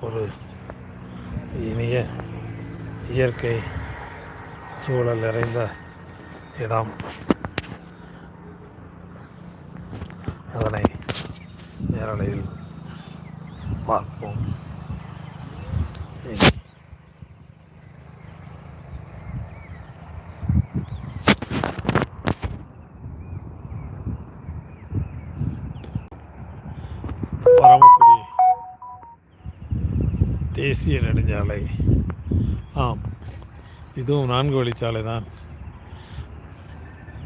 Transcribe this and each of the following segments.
ஒரு இனிய இயற்கை சூழல் நிறைந்த இடம். அதனை நேரலையில் பார்ப்போம். பரம தேசிய நெடுஞ்சாலை. ஆம். இதுவும் நான்கு வழிச்சாலை தான்.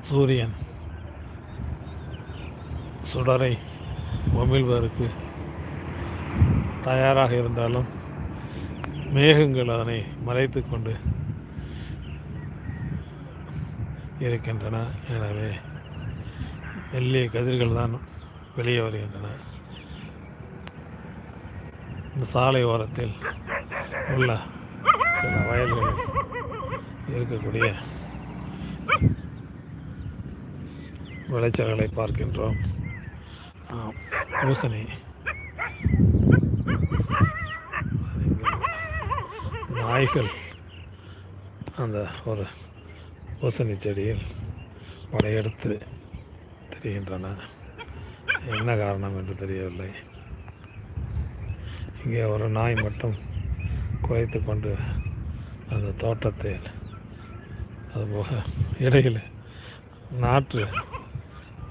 சூரியன் சுடரை உமிழ்வதற்கு தயாராக இருந்தாலும் மேகங்கள் அதனை மறைத்து கொண்டு இருக்கின்றன. எனவே மெல்லிய கதிர்கள் தான் வெளியே வருகின்றன. இந்த சாலை ஓரத்தில் உள்ள சில வயல்களில் இருக்கக்கூடிய விளைச்சல்களை பார்க்கின்றோம். பூசணி. நாய்கள் அந்த ஒரு பூசணி செடியில் படையெடுத்து தெரிகின்றன. என்ன காரணம் என்று தெரியவில்லை. இங்கே ஒரு நாய் மட்டும் குறைத்து கொண்டு அந்த தோட்டத்தை அதுபோக இடையில் நாற்று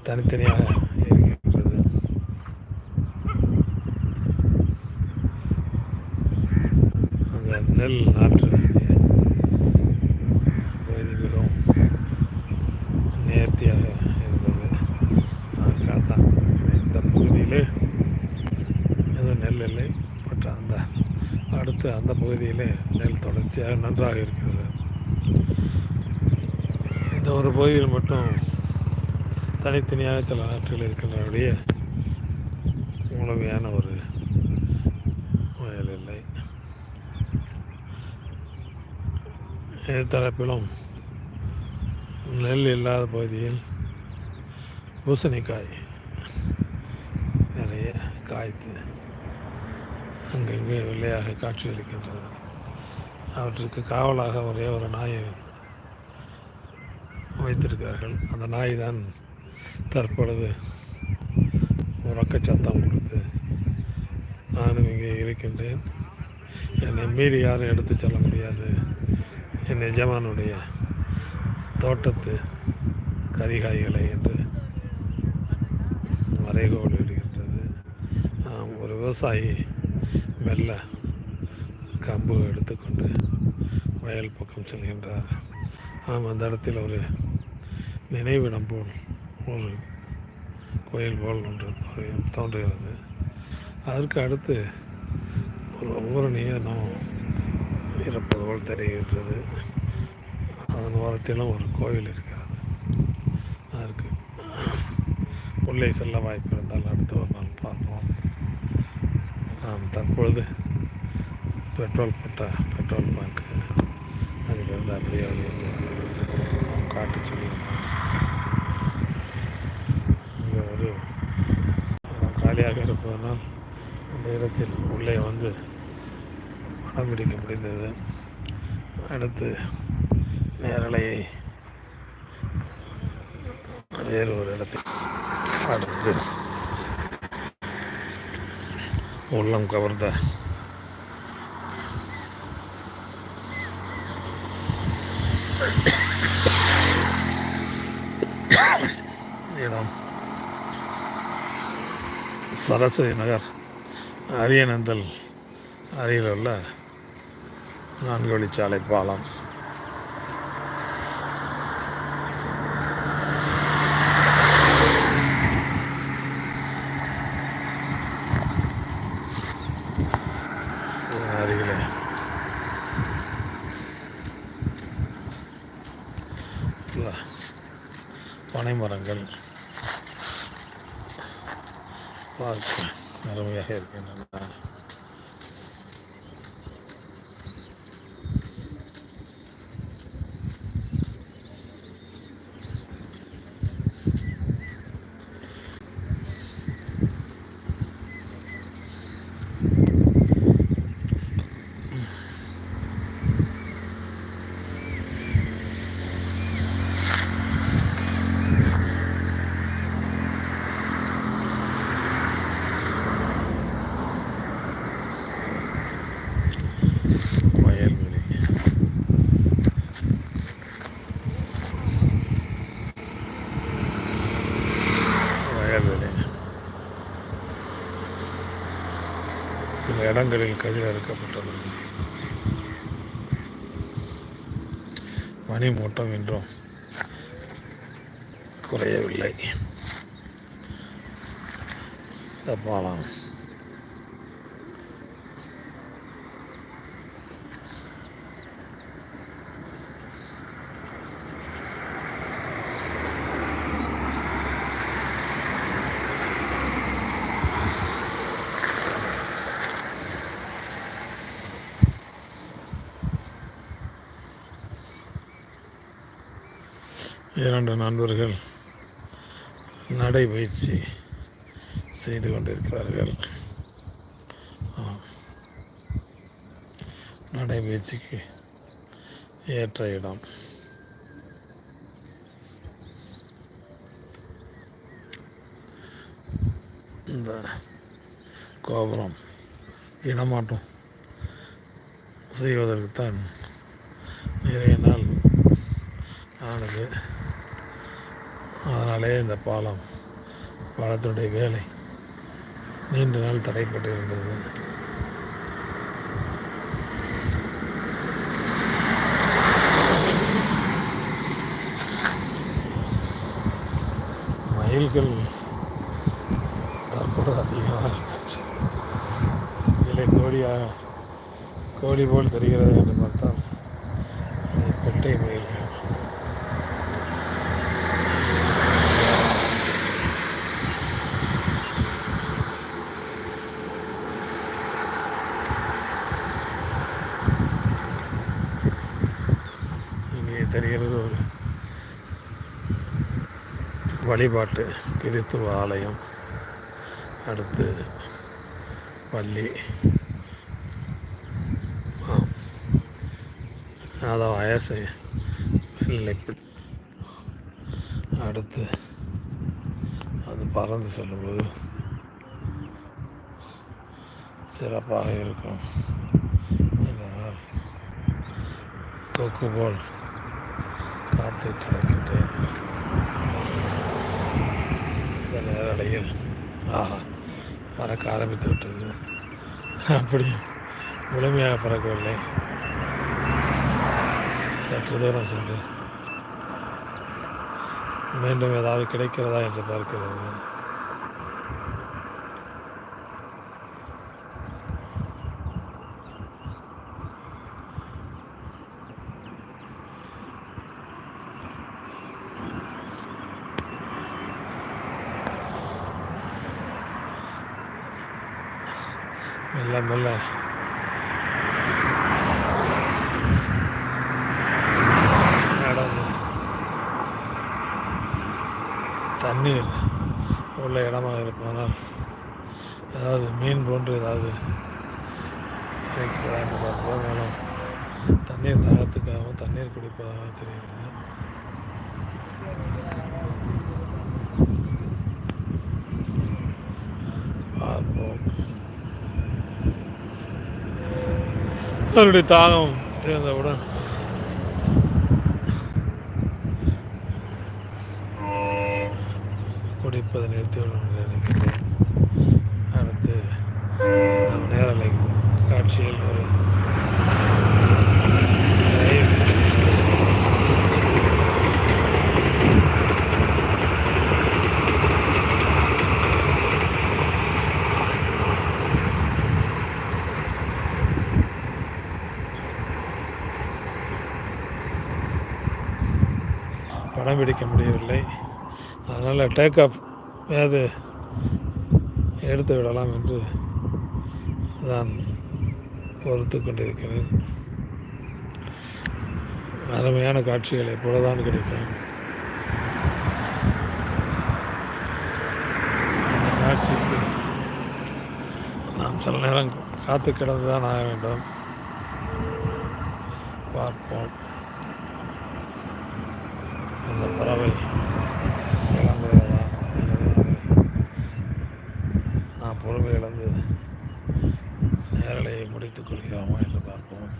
தனித்தனியாக இருக்கின்றது. அந்த நெல் நாற்று மிகவும் நேர்த்தியாக இருந்தது அதுக்காக தான் இந்த பகுதியிலே எதுவும் நெல் இல்லை பட் அந்த அந்த பகுதியிலே நெல் தொடர்ச்சியாக நன்றாக இருக்கிறது. இந்த ஒரு பகுதியில் மட்டும் தனித்தனியாக சில நாட்கள் இருக்கின்றபடியே முழுமையான ஒரு வயல் இல்லை தரப்பிலும் நெல் இல்லாத பகுதியில் பூசணிக்காய் நிறைய காய்த்து அங்கங்கே வெள்ளையாக காட்சியளிக்கின்றது அவற்றுக்கு காவலாக ஒரே ஒரு நாயை வைத்திருக்கிறார்கள். அந்த நாய் தான் தற்பொழுது உறக்கச்சத்தம் கொடுத்து நானும் இங்கே இருக்கின்றேன். என்னை மீறி யாரும் எடுத்து செல்ல முடியாது. என் எஜமானுடைய தோட்டத்து கரிகாய்களை என்று வரைகோடு இடுகின்றது ஒரு விவசாயி மெல்ல கம்பு எடுத்துக்கொண்டு வயல் பக்கம் செல்கின்றார். ஆம் அந்த இடத்தில் ஒரு நினைவிடம் போல் ஒரு கோயில் போல் ஒன்று தோன்றுகிறது. அதற்கு அடுத்து ஒரு ஊரணியும் இருப்பது போல் தெரிகின்றது. அதன் ஓரத்திலும் ஒரு கோவில் இருக்கிறது. அதற்கு உள்ளே செல்ல வாய்ப்பு இருந்தால் அடுத்து ஒரு நாள் பார்ப்போம். நாம் தற்பொழுது பெட்ரோல் போட்ட பெட்ரோல் பங்க் அதிலிருந்து அப்படியே வந்து காட்டு காட்டி சொல்லியிருந்தோம் இங்கே ஒரு காலியாக இருப்பதனால் அந்த இடத்தில் உள்ளே வந்து படம் பிடிக்க முடிந்தது. அடுத்து நேரலையை வேறு ஒரு இடத்தில் அடுத்து உள்ளம் கவர்ந்த இடம் சரஸ்வதி நகர் அரியநந்தல் அருகில் உள்ள நான்கு வழிச்சாலை பாலம் இதன் அருகிலே உள்ள பனை மரங்கள் பார்க்க அருமையாக இருக்கின்றன சில இடங்களில் கதிர் அறுக்கப்பட்டுள்ளது மணி மூட்டம் இன்றும் குறையவில்லை. இந்த இரண்டு நண்பர்கள் நடைபயிற்சி செய்து கொண்டிருக்கிறார்கள். நடைபயிற்சிக்கு ஏற்ற இடம். இந்த கோபுரம் இடமாற்றம் செய்வதற்குத்தான் நிறைய நாள் ஆனது. அதனாலே இந்த பாலம் பாலத்தினுடைய வேலை நீண்ட நாள் தடைப்பட்டு இருந்தது. மயில்கள் தற்போது அதிகமாக இருக்காச்சு இலை கோழியாக கோழி போல் தெரிகிறது என்று பார்த்தால் அது பெட்டை மயில்கள் இங்கே தெரிகிறது ஒரு வழிபாட்டு கிறித்துவ ஆலயம். அடுத்து பள்ளி. ஆம். அதான் வயசு அடுத்து அது பறந்து செல்லும்போது சிறப்பாக இருக்கும். இதனால் கொக்கு போல் காத்து கிடக்கின்றேன் இந்த நேரடையில் ஆஹா பறக்க ஆரம்பித்து விட்டது. அப்படி முழுமையாக பறக்கவில்லை. சற்று தூரம் சென்று மீண்டும் ஏதாவது கிடைக்கிறதா? என்று பார்க்கிறது. மெல்ல மெல்ல நடந்து தண்ணீர் உள்ள இடமாக இருப்பதனால் ஏதாவது மீன் போன்று ஏதாவது இருக்கிறதா என்று மேலும் தண்ணீர் தாகத்துக்காகவும் தண்ணீர் குடிப்பதாக தெரிகிறது பார்ப்போம் அவருடைய தாகம் தீர்ந்தவுடன். குடிப்பதை நிறுத்திவிடும் நினைக்கிறேன். அடுத்து நம் நேரலை காட்சியில் ஒரு படம் பிடிக்க முடியவில்லை. அதனால் டேக் ஆஃப் ஏது எடுத்து விடலாம் என்று நான் பொறுத்து கொண்டிருக்கிறேன். அருமையான காட்சிகள் எப்பொழுதுதான் கிடைக்கும். அந்த காட்சிக்கு நாம் சில நேரம் காத்து கிடந்து தான் ஆக வேண்டும். பார்ப்போம். அந்த பறவை. நான் பொறுமை இழந்து நேரலையை முடித்துக் கொள்கிறோமா என்று பார்ப்போம்.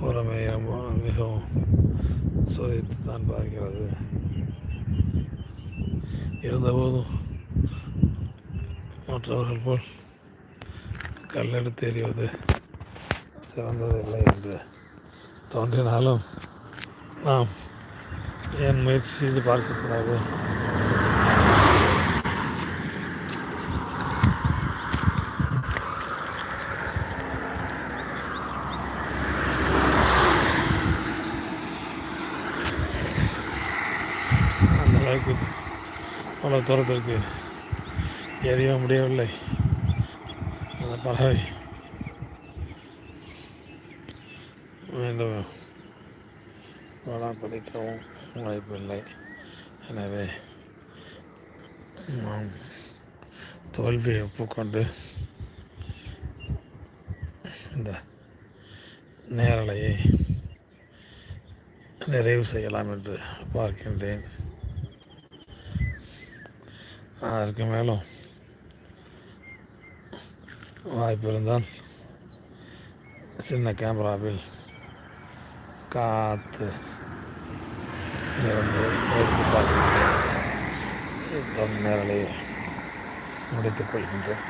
பொறுமை ரொம்ப மிகவும் சோதித்து தான் பார்க்கிறது. இருந்தபோதும் மற்றவர்கள் போல் கல்லெடுத்து எறிவது சிறந்ததில்லை என்று தோன்றினாலும் நாம் ஏன் முயற்சி செய்து பார்க்கக்கூடாது? அந்த அளவுக்கு அவ்வளோ தூரத்திற்கு எறிய முடியவில்லை. அந்த பறவை மீண்டும் வளம் பிடிக்கவும் வாய்ப்பில்லை எனவே நாம் தோல்வியை ஒப்புக்கொண்டு இந்த நேரலையை நிறைவு செய்யலாம் என்று பார்க்கின்றேன். அதற்கு மேலும் வாய்ப்பு இருந்தால் சின்ன கேமராவில் காற்று இருந்து எடுத்து பார்க்கின்றேன் தன் நேரலை முடித்துக் கொள்கின்றேன்.